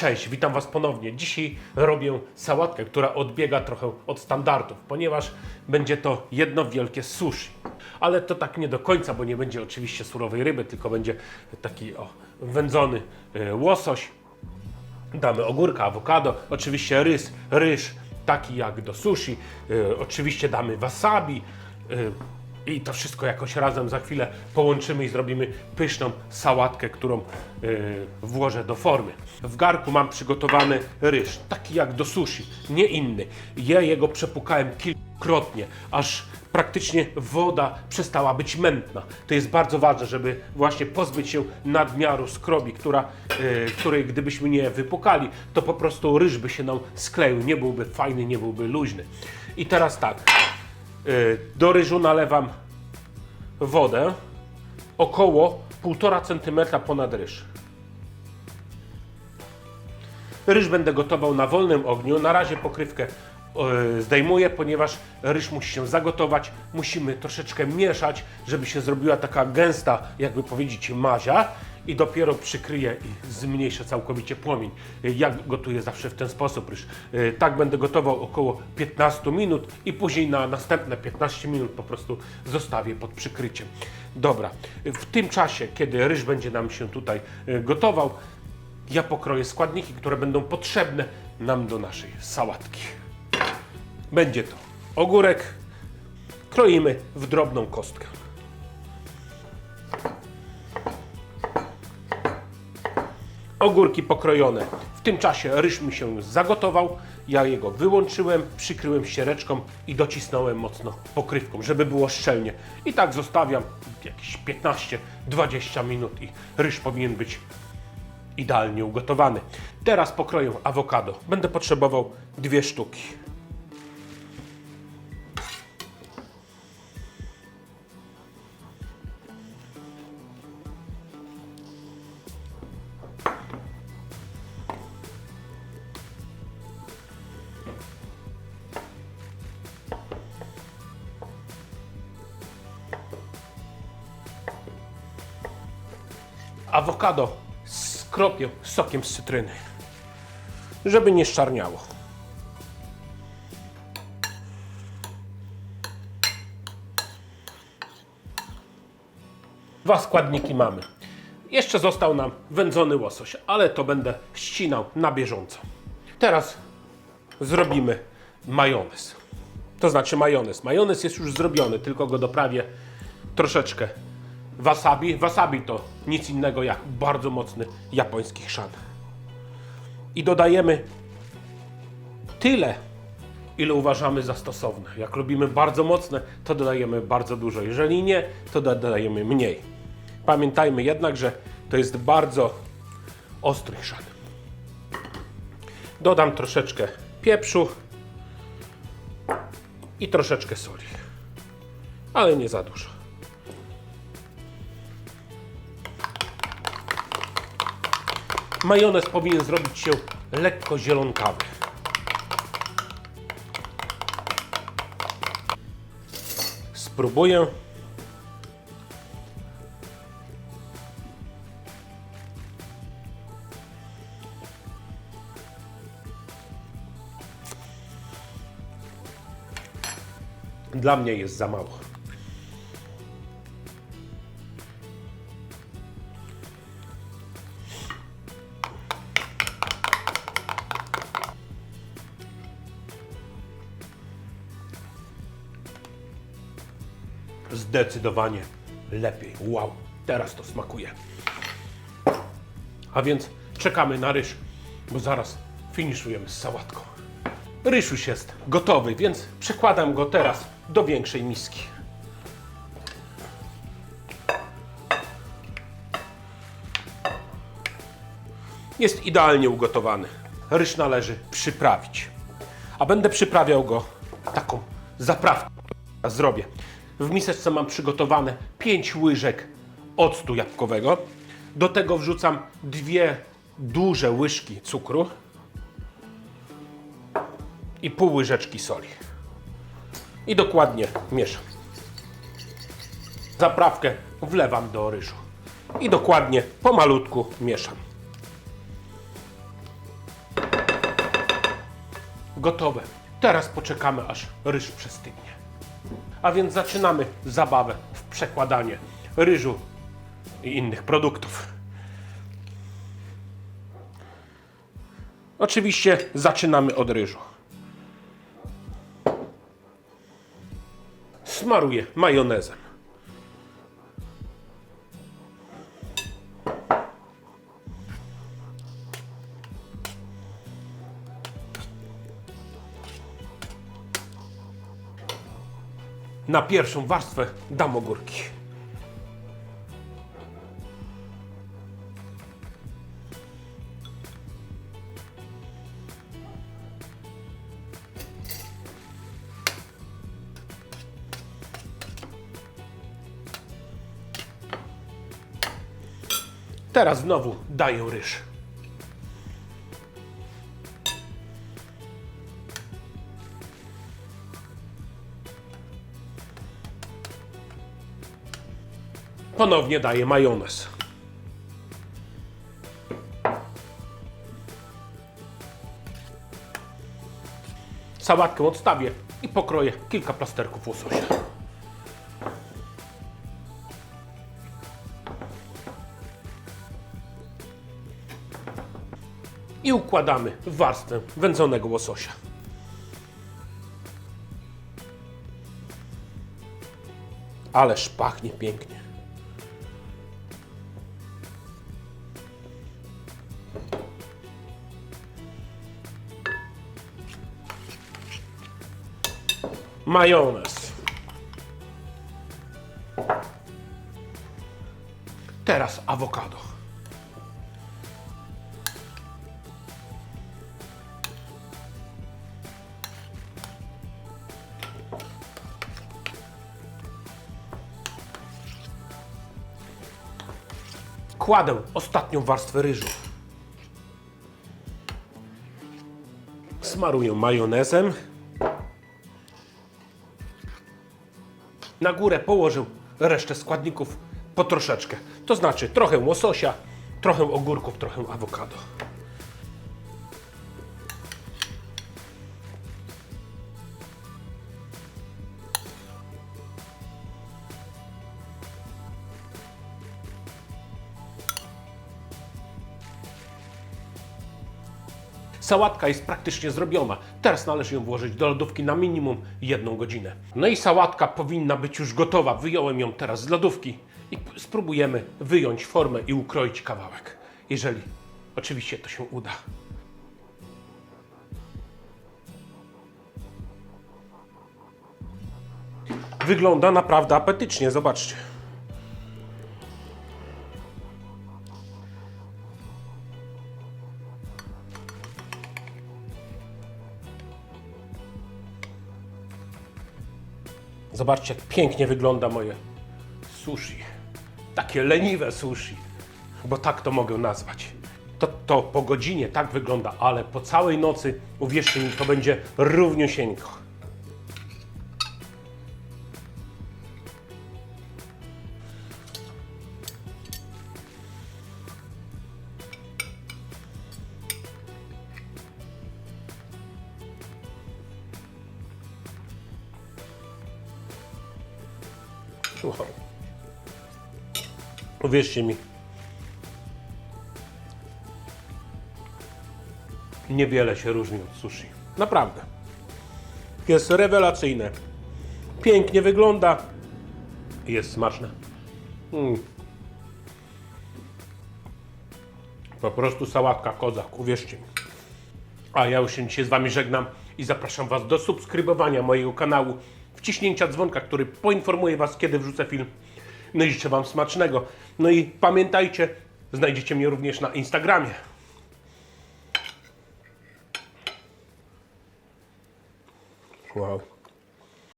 Cześć, witam Was ponownie. Dzisiaj robię sałatkę, która odbiega trochę od standardów, ponieważ będzie to jedno wielkie sushi. Ale to tak nie do końca, bo nie będzie oczywiście surowej ryby, tylko będzie taki o, wędzony e, łosoś. Damy ogórka, awokado, oczywiście rys, ryż, taki jak do sushi. E, oczywiście damy wasabi. I to wszystko jakoś razem za chwilę połączymy i zrobimy pyszną sałatkę, którą e, włożę do formy. W garku mam przygotowany ryż, taki jak do sushi, nie inny. Ja jego przepukałem kilkukrotnie, aż praktycznie woda przestała być mętna. To jest bardzo ważne, żeby właśnie pozbyć się nadmiaru skrobi, która, e, której gdybyśmy nie wypukali, to po prostu ryż by się nam skleił, nie byłby fajny, nie byłby luźny. I teraz tak, do ryżu nalewam wodę około 1,5 cm ponad ryż. Ryż będę gotował na wolnym ogniu. Na razie pokrywkę zdejmuję, ponieważ ryż musi się zagotować. Musimy troszeczkę mieszać, żeby się zrobiła taka gęsta, jakby powiedzieć, mazia. I dopiero przykryję i zmniejszę całkowicie płomień. Ja gotuję zawsze w ten sposób ryż. E, Tak będę gotował około 15 minut i później na następne 15 minut po prostu zostawię pod przykryciem. Dobra, w tym czasie, kiedy ryż będzie nam się tutaj e, gotował, ja pokroję składniki, które będą potrzebne nam do naszej sałatki. Będzie to ogórek, kroimy w drobną kostkę. Ogórki pokrojone. W tym czasie ryż mi się zagotował. Ja jego wyłączyłem, przykryłem ściereczką i docisnąłem mocno pokrywką, żeby było szczelnie. I tak zostawiam jakieś 15-20 minut i ryż powinien być idealnie ugotowany. Teraz pokroję awokado. Będę potrzebował dwie sztuki. Awokado skropię sokiem z cytryny, żeby nie szczarniało. Dwa składniki mamy. Jeszcze został nam wędzony łosoś, ale to będę ścinał na bieżąco. Teraz zrobimy majonez. To znaczy majonez. Majonez jest już zrobiony, tylko go doprawię troszeczkę wasabi. Wasabi to nic innego jak bardzo mocny japoński chrzan. I dodajemy tyle, ile uważamy za stosowne. Jak lubimy bardzo mocne, to dodajemy bardzo dużo. Jeżeli nie, to dodajemy mniej. Pamiętajmy jednak, że to jest bardzo ostry chrzan. Dodam troszeczkę pieprzu i troszeczkę soli, ale nie za dużo. Majonez powinien zrobić się lekko zielonkawy. Spróbuję. Dla mnie jest za mało. Zdecydowanie lepiej. Wow, teraz to smakuje. A więc czekamy na ryż, bo zaraz finiszujemy z sałatką. Ryż już jest gotowy, więc przekładam go teraz do większej miski. Jest idealnie ugotowany. Ryż należy przyprawić. A będę przyprawiał go taką zaprawką, zrobię. W miseczce mam przygotowane 5 łyżek octu jabłkowego. Do tego wrzucam dwie duże łyżki cukru i pół łyżeczki soli. I dokładnie mieszam. Zaprawkę wlewam do ryżu. I dokładnie pomalutku mieszam. gotowe. Teraz poczekamy, aż ryż przestygnie. A więc zaczynamy zabawę w przekładanie ryżu i innych produktów. Oczywiście zaczynamy od ryżu. Smaruję majonezem. Na pierwszą warstwę dam ogórki. Teraz znowu daję ryż. Ponownie daję majonez. Sałatkę odstawię i pokroję kilka plasterków łososia. I układamy w warstwę wędzonego łososia. Ależ pachnie pięknie. Majonez. Teraz awokado. Kładę ostatnią warstwę ryżu. Smaruję majonezem. Na górę położę resztę składników po troszeczkę. To znaczy trochę łososia, trochę ogórków, trochę awokado. Sałatka jest praktycznie zrobiona. Teraz należy ją włożyć do lodówki na minimum jedną godzinę. No i sałatka powinna być już gotowa. Wyjąłem ją teraz z lodówki i spróbujemy wyjąć formę i ukroić kawałek. Jeżeli oczywiście to się uda. Wygląda naprawdę apetycznie, zobaczcie. Zobaczcie, jak pięknie wygląda moje sushi. Takie leniwe sushi, bo tak to mogę nazwać. To, to po godzinie tak wygląda, ale po całej nocy, uwierzcie mi, to będzie równiusieńko. Wow. Uwierzcie mi. Niewiele się różni od sushi. Naprawdę. Jest rewelacyjne. Pięknie wygląda. Jest smaczne. Mm. Po prostu sałatka kozak, uwierzcie mi. A ja już się dzisiaj z Wami żegnam i zapraszam Was do subskrybowania mojego kanału, wciśnięcia dzwonka, który poinformuje Was, kiedy wrzucę film. No i życzę Wam smacznego. No i pamiętajcie, znajdziecie mnie również na Instagramie. Wow.